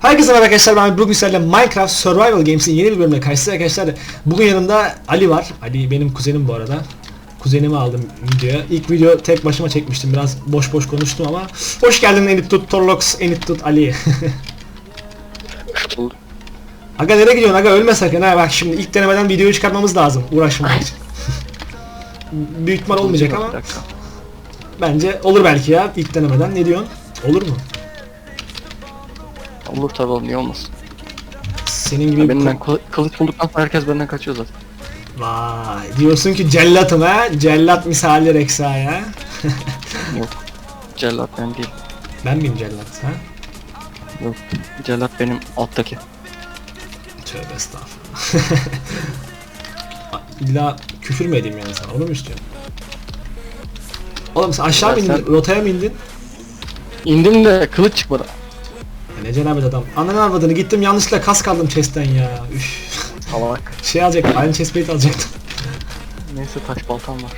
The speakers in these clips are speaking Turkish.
Herkese merhaba arkadaşlar ben bugün sizlerle Minecraft Survival Games'in yeni bir bölümüne karşınızda arkadaşlar. Bugün yanımda Ali var. Ali benim kuzenim bu arada. Kuzenimi aldım videoya. İlk video tek başıma çekmiştim. Biraz boş boş konuştum ama. Hoş geldin Enitut Torlox, Enitut Ali. aga nereye gidiyorsun aga ölme sakın ha bak şimdi ilk denemeden videoyu çıkartmamız lazım uğraşmak için. Büyük ihtimal olmayacak ama bence olur belki ya ilk denemeden ne diyorsun? Olur mu? Olur tabi oğlum niye olmasın. Senin gibi Benim ben kılı- kılıç bulduktan sonra herkes benden kaçıyor zaten. Vay diyorsun ki cellatım ha cellat misali Reksa ya Yok. Cellat ben değil. Ben miyim cellat ha Yok. Cellat benim alttaki. Tövbe estağfurullah İlla küfür mü edeyim yani sana? Onu mu istiyorsun? Oğlum sen aşağı mı Ya indin? sen- rotaya mı indin? İndim de kılıç çıkmadı. ya Ne cenabet adam. Ananı arvadını gittim yanlışlıkla kas kaldım chest'ten ya. Üf. Salak. Şey alacaktım Iron chest plate alacaktım. Neyse taş baltam var.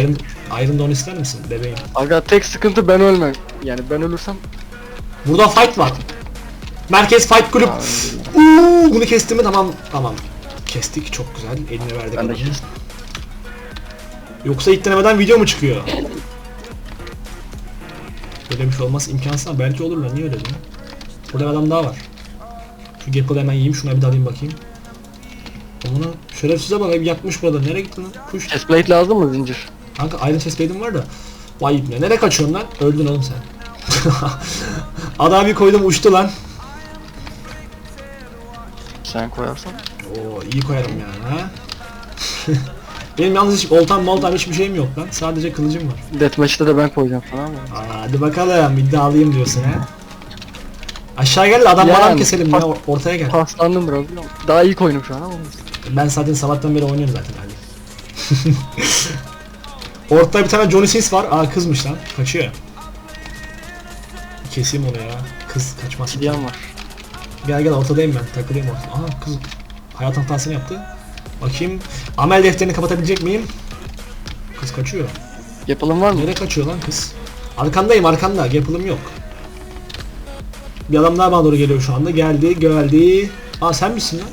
Iron, Iron Dawn ister misin bebeğim? Aga tek sıkıntı ben ölmem. Yani ben ölürsem Burada fight var. Merkez fight kulüp. Uuu bunu kestim mi? Tamam tamam Kestik çok güzel eline verdik ben de adamı. kestim. Yoksa ilk denemeden video mu çıkıyor? Böyle bir şey olmaz imkansız ama belki olur lan niye öyle diyorsun? Burada bir adam daha var. Şu Gapple'ı hemen yiyeyim şuna bir dalayım bakayım. Onu şerefsize bak hep yatmış burada nereye gitti lan? Kuş. Chestplate lazım mı zincir? Kanka Iron Chest Plate'im var da. Vay ne nereye kaçıyorsun lan? Öldün oğlum sen. Adam bir koydum uçtu lan. Sen koyarsan. Oo iyi koyarım yani ha. Benim yalnız hiç oltam moltam hiçbir şeyim yok lan. Sadece kılıcım var. Deathmatch'te de ben koyacağım tamam mı? Aa, hadi bakalım iddialıyım diyorsun ha. Aşağı gel de adam Yani, adam keselim ya or- ortaya gel. Paslandım biraz biliyor musun? Daha iyi koydum şu an ama. Ben zaten sabahtan beri oynuyorum zaten Ali. Ortada bir tane Johnny Sins var. Aa kızmış lan. Kaçıyor. Keseyim onu ya. Kız kaçmaz. Diyen var. Gel gel ortadayım ben. Takılayım ortada. Aha kız hayat hatasını yaptı. Bakayım. Amel defterini kapatabilecek miyim? Kız kaçıyor. Yapalım var mı? Nereye kaçıyor lan kız? Arkandayım arkanda. Yapılım yok. Bir adam daha bana doğru geliyor şu anda. Geldi geldi. Aa sen misin lan?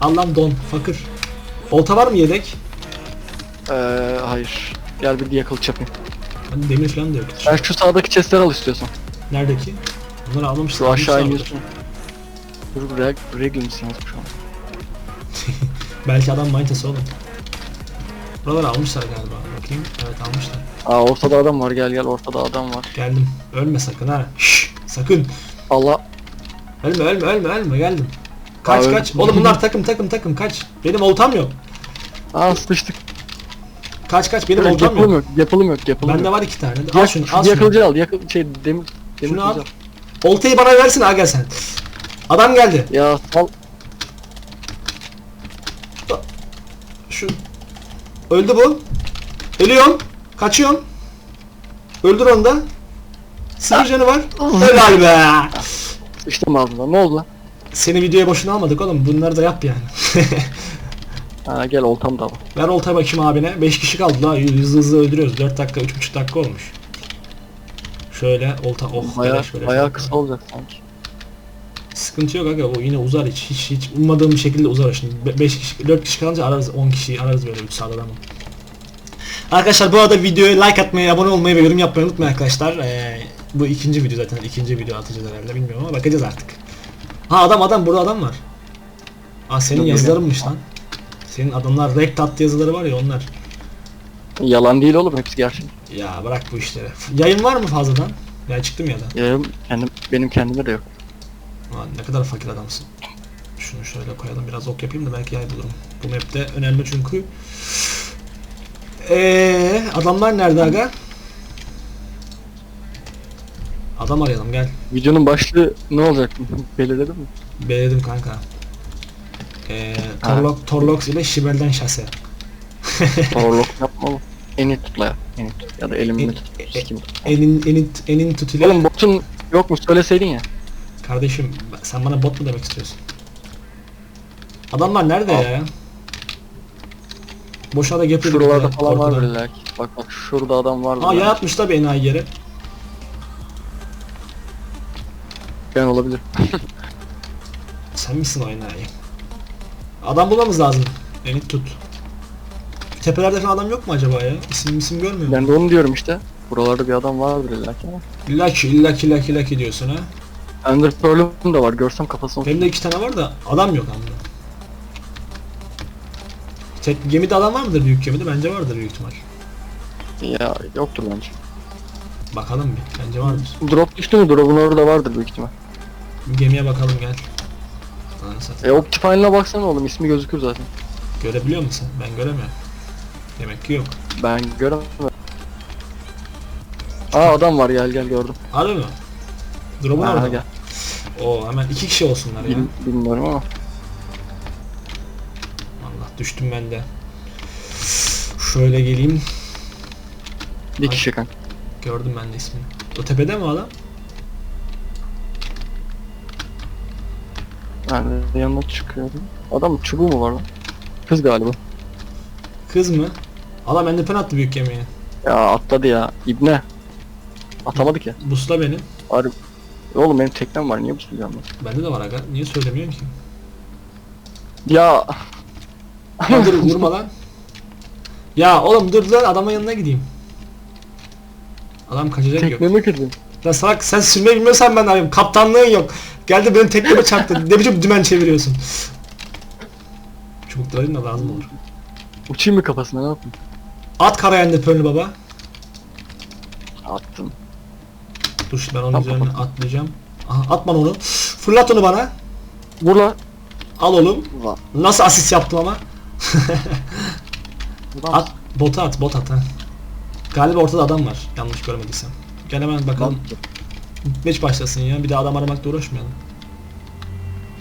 Allah'ım don. Fakir. Olta var mı yedek? Ee, hayır. Gel bir diye kılıç yapayım. Hani demir falan da yok. Ben şu sağdaki chestleri al istiyorsan. Neredeki? Bunları almamışlar. Şu aşağı iniyorsun. Dur reg Regulus yazmış şu an. Belki adam manitası oğlum. Buraları almışlar galiba. Bakayım. Evet almışlar. Aa ortada adam var gel gel ortada adam var. Geldim. Ölme sakın ha. Şşş, sakın. Allah Ölme ölme ölme ölme geldim. Kaç Aa, kaç. öldüm. Oğlum bunlar takım takım takım kaç. Benim oltam yok. Aa sıkıştık. Kaç kaç benim Böyle oltam yapalım yok. yok yapalım yok yapalım Bende yok. var iki tane. Al Diğer, şunu şu al şunu. kılıcı al yakıl şey demir demir Şunu al. kılıcı. Oltayı bana versin aga sen. Adam geldi. Ya sal Şu. Öldü bu. Ölüyorum. Kaçıyorum. Öldür onu da. Sıfır canı var. Helal be. sıçtım ağzına ne oldu lan? Seni videoya boşuna almadık oğlum. Bunları da yap yani. Ha gel oltam da var. Ver oltaya bakayım abine. 5 kişi kaldı la. Hızlı hızlı öldürüyoruz. 4 dakika, 3,5 dakika olmuş. Şöyle olta oh Baya bayağı kısa olacak sanki. Sıkıntı yok aga bu yine uzar hiç hiç hiç ummadığım bir şekilde uzar şimdi 5 kişi 4 kişi kalınca ararız 10 kişi ararız böyle 3 saat adamı. Arkadaşlar bu arada videoya like atmayı, abone olmayı ve yorum yapmayı unutmayın arkadaşlar. Ee, bu ikinci video zaten ikinci video atacağız herhalde bilmiyorum ama bakacağız artık. Ha adam adam burada adam var. Aa senin yazılarınmış lan. Senin adamlar rektat yazıları var ya onlar. Yalan değil oğlum hepsi gerçek. Ya bırak bu işleri. Yayın var mı fazladan? Ya çıktım ya da. Ya kendim benim kendime de yok. Lan ne kadar fakir adamsın. Şunu şöyle koyalım biraz ok yapayım da belki yay bulurum. Bu map'te önemli çünkü. Eee adamlar nerede aga? Adam arayalım gel. Videonun başlığı ne olacak? Belirledin mi? Belirledim kanka. Eee Torlok, Torlox ile Şibel'den şase. Torlok yapma oğlum. Eni tutla ya. Eni tut. Ya da elimle tut. e-. Enin, enin, enin tutuyla. Oğlum botun yok mu söyleseydin ya. Kardeşim sen bana bot mu demek istiyorsun? Adamlar nerede Al. ya? Boşuna da gap yedik Şuralarda falan var böyle. Bak bak şurada adam var. Aa ya atmış da beni ay yere. Ben olabilir. Sen misin o enayi? Adam bulmamız lazım. Beni tut. Tepelerde falan adam yok mu acaba ya? İsim isim görmüyor? Ben de onu diyorum işte. Buralarda bir adam vardır illa ki ama. İllaki illaki illaki illaki diyorsun ha. Ender Pearl'üm de var. Görsem kafasını Benim de iki tane var da adam yok amına. Tek gemide adam var mıdır büyük gemide? Bence vardır büyük ihtimal. Ya yoktur bence. Bakalım bir. Bence vardır. Drop düştü mü? Drop'un orada vardır büyük ihtimal. Gemiye bakalım gel. E satayım. Optifine'ına baksana oğlum ismi gözükür zaten. Görebiliyor musun? Ben göremiyorum. Demek ki yok. Ben göremem. Aa adam var gel gel gördüm. Harbi mi? Ha, orada. gel. Oo hemen iki kişi olsunlar ya. Bil- bilmiyorum ama. Allah düştüm ben de. Şöyle geleyim. Bir kişi kanka. Gördüm ben de ismini. O tepede mi adam? Ben de yanına çıkıyorum. Adam çubuğu mu var lan? Kız galiba. Kız mı? Allah bende pen attı büyük gemiye. Ya atladı ya. İbne. Atamadık ya. Busla beni. Harbi. Oğlum benim teknem var niye bu ben? Bende de var aga. Niye söylemiyorsun ki? Ya Ya dur vurma lan. Ya oğlum dur lan adamın yanına gideyim. Adam kaçacak yok. teknemi kırdın. Lan salak sen sürmeyi bilmiyorsan ben arayayım. Kaptanlığın yok. Geldi benim tekneme çarptı. ne biçim dümen çeviriyorsun. Çubukların da lazım olur. Uçayım mı kafasına ne yapayım? At karaya pönlü baba. Attım. Dur ben onun Tamam, üzerine tamam. atlayacağım. Aha at bana onu. Fırlat onu bana. Vur la. Al oğlum. Va. Nasıl asist yaptım ama. Ulan, At bota at bot at ha. Galiba ortada adam var. Yanlış görmediysem. Gel hemen bakalım. Geç başlasın ya. Bir de adam aramakla uğraşmayalım.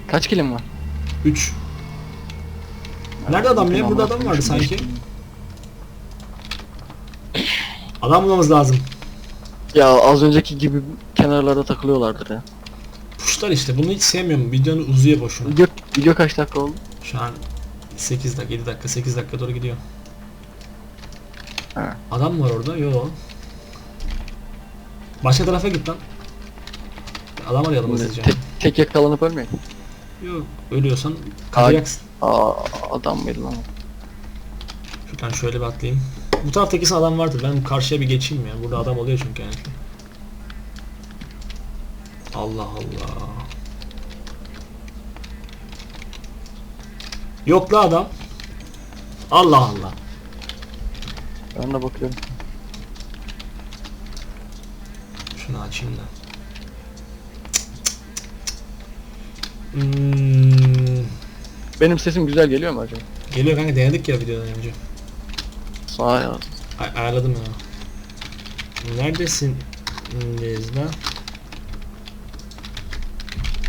Kaç kilim var? 3. Nerede adam ya? Burada adam vardı sanki. Adam bulmamız lazım. Ya az önceki gibi kenarlarda takılıyorlardır ya. Puşlar işte. Bunu hiç sevmiyorum. Videonu uzuyor boşuna. Video, video kaç dakika oldu? Şu an 8 dakika, 7 dakika, 8 dakika doğru gidiyor. Ha. Adam mı var orada? Yo. Başka tarafa git lan. Adam arayalım hızlıca. Tek, tek yakalanıp ölmeyin. Yok. Ölüyorsan kaçacaksın. Aa adam mıydı lan? Şuradan şöyle bir atlayayım. Bu tarafta kesin adam vardır. Ben karşıya bir geçeyim ya. Burada adam oluyor çünkü yani. Allah Allah. Yok la adam. Allah Allah. Ben de bakıyorum. Şunu açayım da. Hmm, Benim sesim güzel geliyor mu acaba? geliyor kanka denedik ya videodan önce. Sağ ya. Ay ayarladım ya. Neredesin Nezla?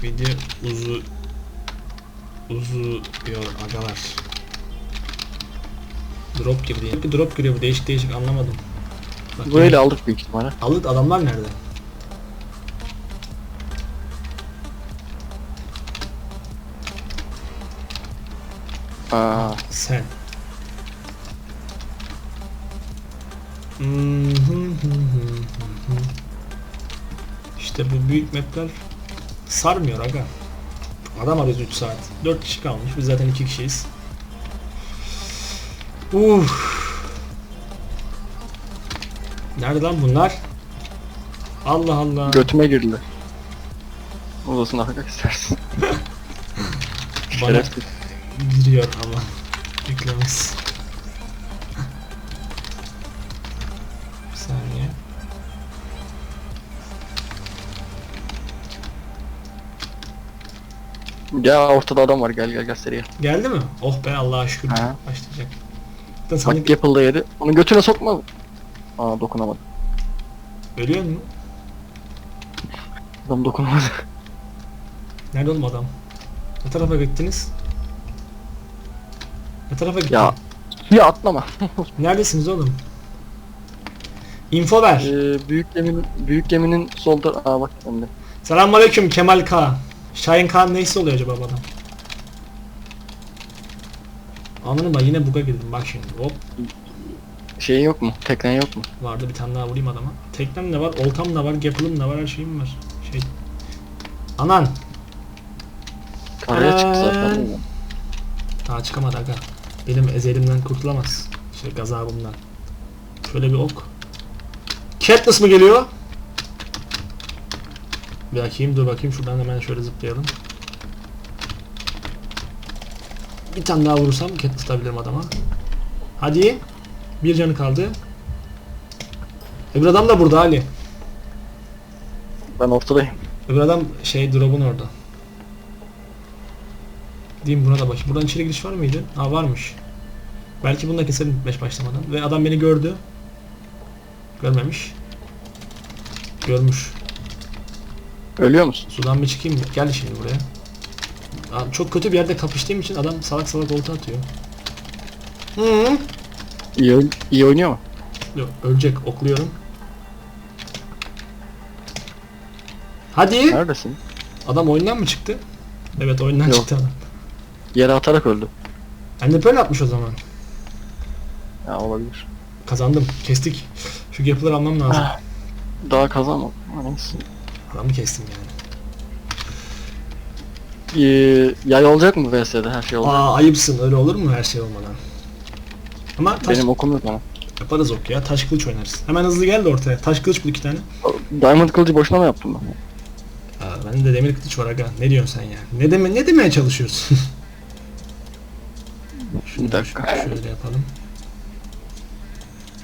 Video uzu uzuyor agalar. Drop girdi. yani. Bir drop giriyor bu değişik değişik anlamadım. Bak, Böyle aldık büyük ihtimalle. Alık adamlar nerede? Aa, Sen. İşte bu büyük mapler sarmıyor aga. Adam arıyoruz 3 saat. 4 kişi kalmış. Biz zaten 2 kişiyiz. Uf. Nerede lan bunlar? Allah Allah. götüme girdiler. Odasına bakmak istersin. Bana Şerefsiz. giriyor ama. Yüklemez. Saniye. Ya ortada adam var gel gel gel seriye. Geldi mi? Oh be Allah'a şükür. Ha. Başlayacak. Sanki Bak Gapple da yedi. Onu götüne sokma. Aa dokunamadı. ölüyor mu? Adam dokunamadı. Nerede oğlum adam? Ne tarafa gittiniz? Ne tarafa gittiniz? Ya. Ya atlama. Neredesiniz oğlum? Info ver. Ee, büyük geminin büyük geminin sol tar- Aa bak önde. Selamünaleyküm Kemal K. Şahin K neyse oluyor acaba bu adam? Anladın mı? Yine buga girdim. Bak şimdi. Hop. Şeyin yok mu? Teknen yok mu? Vardı bir tane daha vurayım adama. Teknem de var, oltam da var, gapple'ım da var, her şeyim var. Şey... Anan! Karaya çıktı zaten. Eee. Daha çıkamadı aga. Benim ezelimden kurtulamaz. Şey gazabımdan. Şöyle bir ok. Katniss mı geliyor? Bir bakayım dur bakayım şuradan hemen şöyle zıplayalım. Bir tane daha vurursam Katniss atabilirim adama. Hadi. Bir canı kaldı. Öbür adam da burada Ali. Ben ortadayım. Öbür adam şey drop'un orada. Diyeyim buna da baş. Buradan içeri giriş var mıydı? Ha varmış. Belki bunu da keserim 5 başlamadan. Ve adam beni gördü. Görmemiş. Görmüş. Ölüyor musun? Sudan bir çıkayım. Gel şimdi buraya. Abi çok kötü bir yerde kapıştığım için adam salak salak olta atıyor. Hı. İyi, iyi oynuyor mu? Yok, ölecek. Okluyorum. Hadi. Neredesin? Adam oyundan mı çıktı? Evet oyundan Yok. çıktı adam. Yere atarak öldü. Ender atmış o zaman. Ya olabilir. Kazandım. Kestik. Şu gap'ları almam lazım. Ah. Daha kazanmadım. Neyse. Adamı kestim yani. Ee, yay olacak mı VS'de her şey olacak? Aa ayıpsın. Öyle olur mu her şey olmadan? Ama taş Benim okum yok ama. yaparız ok ya. Taş kılıç oynarız. Hemen hızlı gel de ortaya. Taş kılıç bul iki tane. Diamond kılıcı boşuna mı yaptım ben? Aa, bende de demir kılıç var aga. Ne diyorsun sen ya? Ne deme ne demeye çalışıyorsun? Şunu Bir dakika. Şöyle yapalım.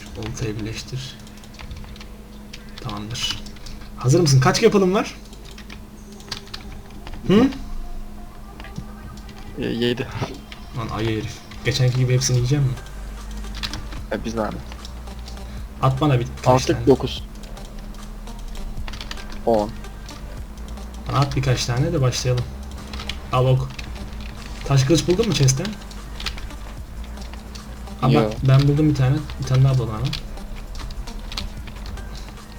Şu oltayı birleştir. Tamamdır. Hazır mısın? Kaç yapalım var? Hı? Ee, yedi. Lan ayı herif. Geçenki gibi hepsini yiyeceğim mi? E, biz verdik. At bana bir kaç tane. Artık 9. 10. Bana at birkaç tane de başlayalım. Al ok. Taş kılıç buldun mu chest'ten? Ama Yo. ben buldum bir tane. Bir tane daha bulalım hemen.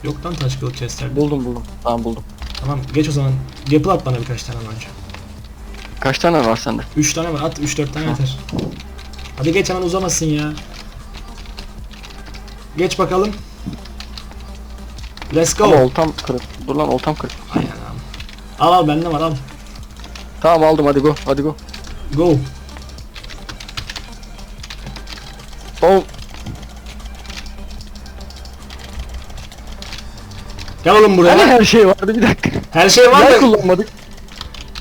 Yok lan taş kılıç chest'lerde. Buldum buldum. Tamam buldum. Tamam geç o zaman. Yapı at bana birkaç tane önce. Kaç tane var sende? 3 tane var at 3-4 tane yeter. Hadi geç hemen uzamasın ya. Geç bakalım. Let's go. Ama oltam kırık. Dur lan oltam kırık. Ay anam. Al al bende var al. Tamam aldım hadi go. Hadi go. Go. Oh. Gel oğlum buraya. Hani her şey vardı bir dakika. Her şey var da. kullanmadık.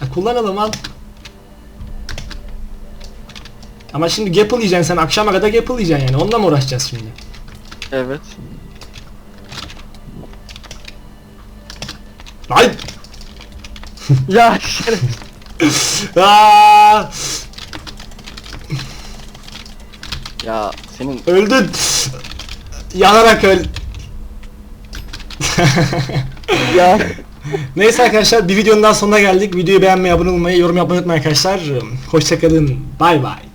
Ha, kullanalım al. Ama şimdi Gapple yiyeceksin sen akşama kadar Gapple yiyeceksin yani onunla mı uğraşacağız şimdi? Evet. Ay! Ya. Aa! Ya senin Öldün! Yanarak öl. ya Neyse arkadaşlar bir videonun daha sonuna geldik. Videoyu beğenmeyi, abone olmayı, yorum yapmayı unutmayın arkadaşlar. Hoşçakalın. Bay bay.